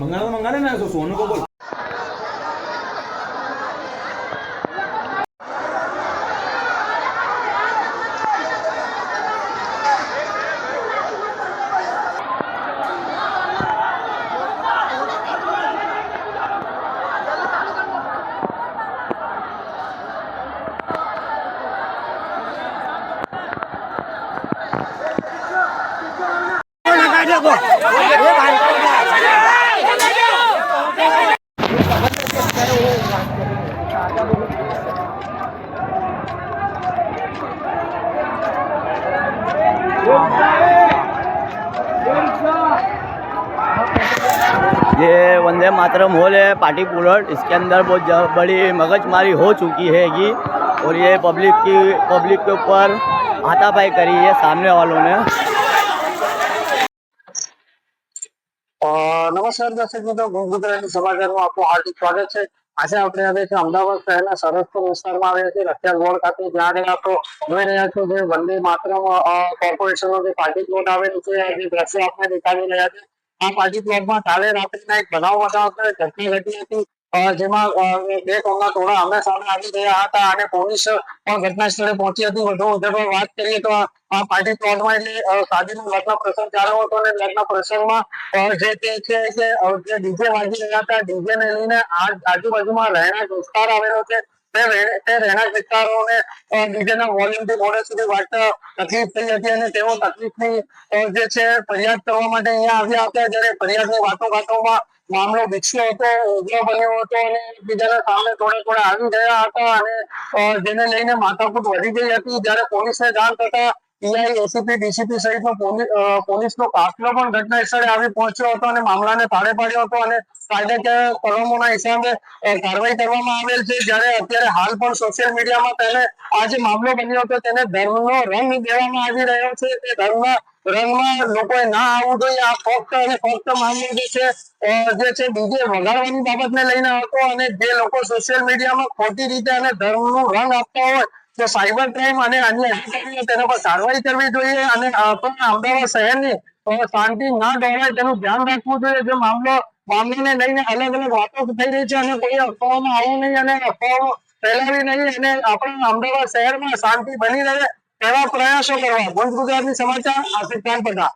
મંગાળો મંગાવે ને સોનું કો બોલ. ये वंदे मातरम हॉल है, पार्टी पुलट इसके अंदर बहुत बड़ी मगजमारी हो चुकी हैगी और ये पब्लिक की, पब्लिक के ऊपर हाथापाई करी है सामने वालों ने। નમસ્કાર દર્શક મિત્રો ગુજરાતી સમાચારમાં આપનું હાર્દિક સ્વાગત છે. આજે આપણે આવે છે અમદાવાદ શહેરના સરસપુર વિસ્તારમાં આવ્યા છે રખિયાલ રોડ ખાતે જ્યાં આપ જોઈ રહ્યા છો જે વંદે માત્ર કોર્પોરેશનનો જે પાર્ટી પ્લોટ આવેલું છે. જે દ્રશ્ય આપણે દેખાડી રહ્યા છે આ પાર્ટી પ્લોટમાં કાલે રાત્રિના એક બનાવ બતાવતો ઘટના ઘટી હતી. ઘટના સ્થળે પહોંચી હતી. વધુ વિગતવાર વાત કરીએ તો પાર્ટી પ્લોટમાં એટલે અ, લગ્ન પ્રસંગ ચાલુ હતો અને લગ્ન પ્રસંગમાં જે તે છે જે ડીજે વાગી રહ્યા હતા. ડીજે ને લઈને આજુબાજુમાં રહેણાંક વિસ્તાર આવેલો છે. અહીંયા આવ્યા હતા. જ્યારે ફરિયાદની વાતો વાતોમાં મામલો વિકસ્યો હતો બન્યો હતો અને બીજાના સામે થોડા થોડા આવી ગયા હતા અને જેને લઈને માથાકૂટ વધી ગઈ હતી. જ્યારે પોલીસને જાણ થતા પીઆઈ એસીપી પણ ઘટના સ્થળે આવી પહોંચ્યો હતો અને મામલાને તાળે પાડ્યો હતો અને કાયદાકીય કલમોના હિસાબે કાર્યવાહી કરવામાં આવેલ છે. જ્યારે અત્યારે હાલ પણ સોશિયલ મીડિયામાં તેને આ મામલો બન્યો હતો, તેને ધર્મનો રંગ દેવામાં આવી રહ્યો છે. તે ધર્મના રંગમાં લોકોએ ના આવવું જોઈએ. આ ફક્ત અને ફક્ત મામલો જે છે જે છે ડીજે વગાડવાની બાબતને લઈને હતો અને જે લોકો સોશિયલ મીડિયામાં ખોટી રીતે અને ધર્મનું રંગ આપતા હોય તો સાયબર ક્રાઇમ અને અન્ય તેના પર કાર્યવાહી કરવી જોઈએ અને અમદાવાદ શહેરની શાંતિ ના ડોળાય તેનું ધ્યાન રાખવું જોઈએ. જે મામલો, મામલાને લઈને અલગ અલગ વાતો થઈ રહી છે અને કોઈ અફવાઓમાં આવું નહીં અને અફવાઓ ફેલાવી નહીં અને આપણા અમદાવાદ શહેરમાં શાંતિ બની રહે એવા પ્રયાસો કરવા. ભુજ ગુજરાતની સમાચાર આશિષ ખાન પઠા